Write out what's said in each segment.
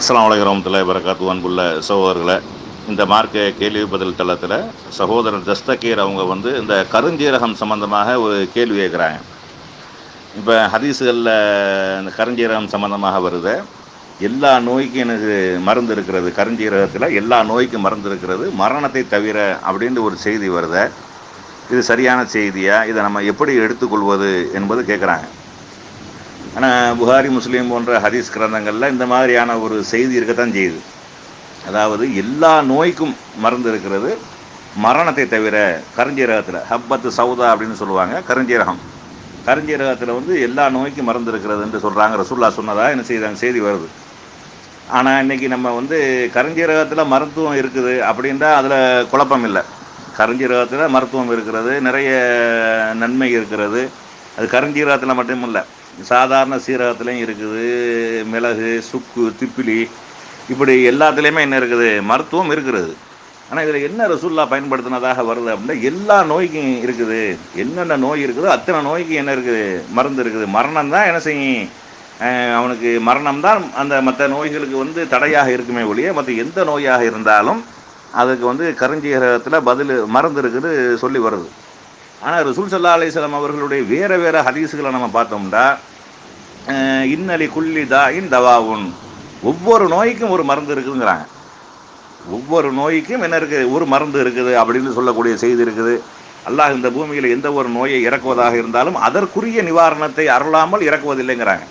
அஸ்லாம் வலைக்கம் வரமத்துல்லாஹி வரகாத்து அன்புள்ள சகோதரர்களை இந்த மார்க்க கேள்வி பதில் தளத்தில் சகோதரர் தஸ்தகீர் அவங்க வந்து இந்த கருஞ்சீரகம் சம்பந்தமாக ஒரு கேள்வி கேட்குறாங்க. இப்போ ஹதீஸுகளில் இந்த கருஞ்சீரகம் சம்பந்தமாக வருது. எல்லா நோய்க்கும் எனக்கு மருந்து இருக்கிறது. கருஞ்சீரகத்தில் எல்லா நோய்க்கும் மருந்து இருக்கிறது. மரணத்தை தவிர அப்படின்ற ஒரு செய்தி வருது. இது சரியான செய்தியா? இதை நம்ம எப்படி எடுத்துக்கொள்வது என்பது கேட்குறாங்க. ஆனால் புகாரி முஸ்லீம் போன்ற ஹதீஸ் கிரந்தங்களில் இந்த மாதிரியான ஒரு செய்தி இருக்கத்தான் செய்யுது. அதாவது எல்லா நோய்க்கும் மருந்து இருக்கிறது. மரணத்தை தவிர கருஞ்சீரகத்தில் ஹப்பத்து சவுதா அப்படின்னு சொல்லுவாங்க கருஞ்சீரகம். கருஞ்சீரகத்தில் வந்து எல்லா நோய்க்கும் மருந்து இருக்கிறது என்று சொல்கிறாங்க ரசுல்லா சொன்னதாக என்ன செய்தாங்க செய்தி வருது. ஆனால் இன்றைக்கி நம்ம வந்து கருஞ்சீரகத்தில் மருத்துவம் இருக்குது அப்படின்றா அதில் குழப்பம் இல்லை. கருஞ்சீரகத்தில் மருத்துவம் இருக்கிறது நிறைய நன்மை இருக்கிறது. அது கருஞ்சீரகத்தில் மட்டும் இல்லை. சாதாரண சீரகத்துலேயும் இருக்குது மிளகு சுக்கு திப்பிலி இப்படி எல்லாத்துலேயுமே என்ன இருக்குது? மருத்துவம் இருக்கிறது. ஆனால் இதில் என்ன ரசுல்லா பயன்படுத்தினதாக வருது அப்படின்னா எல்லா நோய்க்கும் இருக்குது. என்னென்ன நோய் இருக்குதோ அத்தனை நோய்க்கு என்ன இருக்குது? மருந்து இருக்குது. மரணம் தான் என்ன செய்யும்? அவனுக்கு மரணம் தான் அந்த மற்ற நோய்களுக்கு வந்து தடையாக இருக்குமே ஒழிய மற்ற எந்த நோயாக இருந்தாலும் அதுக்கு வந்து கருஞ்சீரகத்தில் பதில் மருந்து இருக்குது சொல்லி வருது. ஆனால் ரசூல் சல்லா அலிஸ்லாம் அவர்களுடைய வேறு வேறு ஹதீஸுகளை நம்ம பார்த்தோம்னா இன்னலி குல்லி தாயின் தவாவுன். ஒவ்வொரு நோய்க்கும் ஒரு மருந்து இருக்குதுங்கிறாங்க. ஒவ்வொரு நோய்க்கும் என்ன இருக்குது? ஒரு மருந்து இருக்குது அப்படின்னு சொல்லக்கூடிய செய்தி இருக்குது. அல்லாஹ் இந்த பூமியில் எந்த ஒரு நோயை இறக்குவதாக இருந்தாலும் அதற்குரிய நிவாரணத்தை அருளாமல் இறக்குவதில்லைங்கிறாங்க.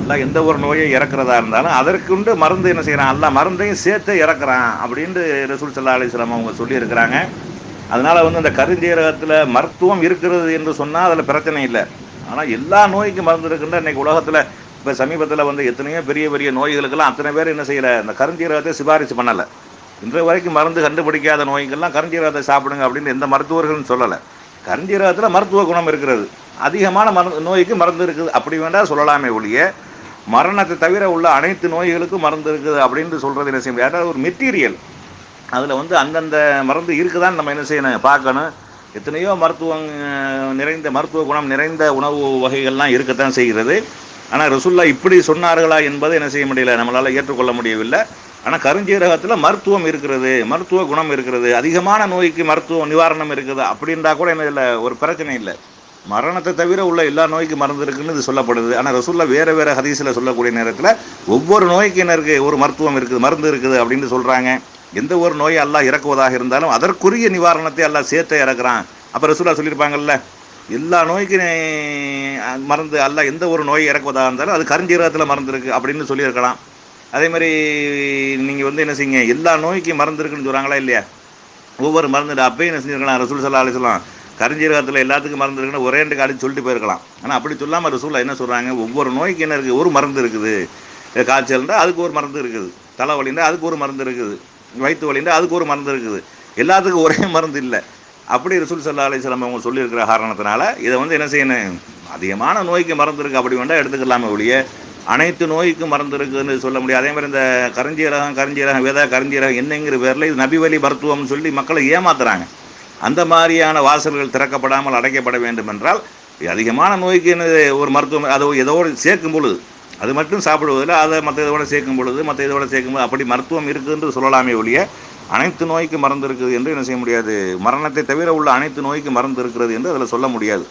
அல்லாஹ் எந்த ஒரு நோயை இறக்குறதா இருந்தாலும் அதற்குண்டு மருந்து என்ன செய்கிறான் எல்லா மருந்தையும் சேர்த்து இறக்குறான் அப்படின்ட்டு ரசூல் சல்லா அலிஸ்லாம் அவங்க சொல்லியிருக்கிறாங்க. அதனால் வந்து அந்த கருஞ்சீரகத்தில் மருத்துவம் இருக்கிறது என்று சொன்னால் அதில் பிரச்சனை இல்லை. ஆனால் எல்லா நோய்க்கும் மருந்து இருக்குன்ற இன்றைக்கி உலகத்தில் இப்போ சமீபத்தில் வந்து எத்தனையோ பெரிய பெரிய நோய்களுக்கெல்லாம் அத்தனை பேர் என்ன செய்யலை இந்த கருஞ்சீரகத்தை சிபாரிசு பண்ணலை. இன்று வரைக்கும் மருந்து கண்டுபிடிக்காத நோய்க்கெல்லாம் கருஞ்சீரகத்தை சாப்பிடுங்க அப்படின்னு எந்த மருத்துவர்களும் சொல்லலை. கருஞ்சீரகத்தில் மருத்துவ குணம் இருக்கிறது. அதிகமான மருந்து நோய்க்கு மருந்து இருக்குது. அப்படி வேண்டாம் சொல்லலாமே ஒழிய மரணத்தை தவிர உள்ள அனைத்து நோய்களுக்கும் மருந்து இருக்குது அப்படின்னு சொல்கிறது என்ன செய்ய முடியாது. ஒரு மெட்டீரியல். அதில் வந்து அந்தந்த மருந்து இருக்குதான்னு நம்ம என்ன செய்யணும் பார்க்கணும். எத்தனையோ மருத்துவம் நிறைந்த மருத்துவ குணம் நிறைந்த உணவு வகைகள்லாம் இருக்கத்தான் செய்கிறது. ஆனால் ரசுல்லா இப்படி சொன்னார்களா என்பதை என்ன செய்ய முடியல? நம்மளால் ஏற்றுக்கொள்ள முடியவில்லை. ஆனால் கருஞ்சீரகத்தில் மருத்துவம் இருக்கிறது மருத்துவ குணம் இருக்கிறது அதிகமான நோய்க்கு மருத்துவ நிவாரணம் இருக்குது அப்படின்றா கூட என்ன இல்லை ஒரு பிரச்சனை இல்லை. மரணத்தை தவிர உள்ள எல்லா நோய்க்கு மருந்து இருக்குன்னு இது சொல்லப்படுது. ஆனால் ரசுல்லா வேறு வேறு ஹதீஸில் சொல்லக்கூடிய நேரத்தில் ஒவ்வொரு நோய்க்கு என்ன இருக்குது ஒரு மருத்துவம் இருக்குது மருந்து இருக்குது அப்படின்னு சொல்கிறாங்க எந்த ஒரு நோயை அல்லாஹ் இறக்குவதாக இருந்தாலும் அதற்குரிய நிவாரணத்தை எல்லாம் சேர்த்து இறக்குறான். அப்போ ரசூலா சொல்லியிருப்பாங்கல்ல எல்லா நோய்க்கு மருந்து அல்ல எந்த ஒரு நோய் இறக்குவதாக இருந்தாலும் அது கருஞ்சீரகத்தில் மருந்து இருக்குது அப்படின்னு சொல்லியிருக்கலாம். அதே மாதிரி நீங்கள் வந்து என்ன செய்யுங்க எல்லா நோய்க்கும் மருந்து இருக்குன்னு சொல்கிறாங்களா இல்லையா? ஒவ்வொரு மருந்து அப்பயும் என்ன செஞ்சுருக்கலாம் ரசூல் சல்லா அலிஸ்லாம் கருஞ்சீரகத்தில் எல்லாத்துக்கும் மருந்து இருக்குன்னு ஒரே ரெண்டு காலையும் சொல்லிட்டு போயிருக்கலாம். ஆனால் அப்படி சொல்லாமல் ரசூலா என்ன சொல்கிறாங்க ஒவ்வொரு நோய்க்கு என்ன இருக்குது ஒரு மருந்து இருக்குது. காய்ச்சல்ன்றால் அதுக்கு ஒரு மருந்து இருக்குது. தலைவலின்றால் அதுக்கு ஒரு மருந்து இருக்குது. வயிற்று வலின்றா அதுக்கு ஒரு மருந்து இருக்குது. எல்லாத்துக்கும் ஒரே மருந்து இல்லை. அப்படி ரிசூல் சல்லா அலிஸ்லாம் அவங்க சொல்லியிருக்கிற காரணத்தினால இதை வந்து என்ன செய்யணும்? அதிகமான நோய்க்கு மருந்து இருக்குது அப்படி வேண்டாம் எடுத்துக்கலாமே ஒழிய. அனைத்து நோய்க்கும் மருந்து இருக்குதுன்னு சொல்ல முடியாது. அதே மாதிரி இந்த கருஞ்சீரகம் கருஞ்சீரகம் வேதா கருஞ்சீரகம் என்னங்கிற பேரில் இது நபிவழி மருத்துவம்னு சொல்லி மக்களை ஏமாத்துறாங்க. அந்த மாதிரியான வாசல்கள் திறக்கப்படாமல் அடைக்கப்பட வேண்டும் என்றால் அதிகமான நோய்க்குன்னு ஒரு மருத்துவம் அதை ஏதோ சேர்க்கும் பொழுது அது மட்டும் சாப்பிடுவதில் அதை மற்ற இதோட சேர்க்கும் பொழுது மற்ற இதோட சேர்க்கும் பொழுது அப்படி மருத்துவம் இருக்குதுன்னு சொல்லலாமே ஒழிய அனைத்து நோய்க்கு மருந்து இருக்குது என்று என்ன செய்ய முடியாது? மரணத்தை தவிர உள்ள அனைத்து நோய்க்கு மருந்து இருக்கிறது என்று அதில் சொல்ல முடியாது.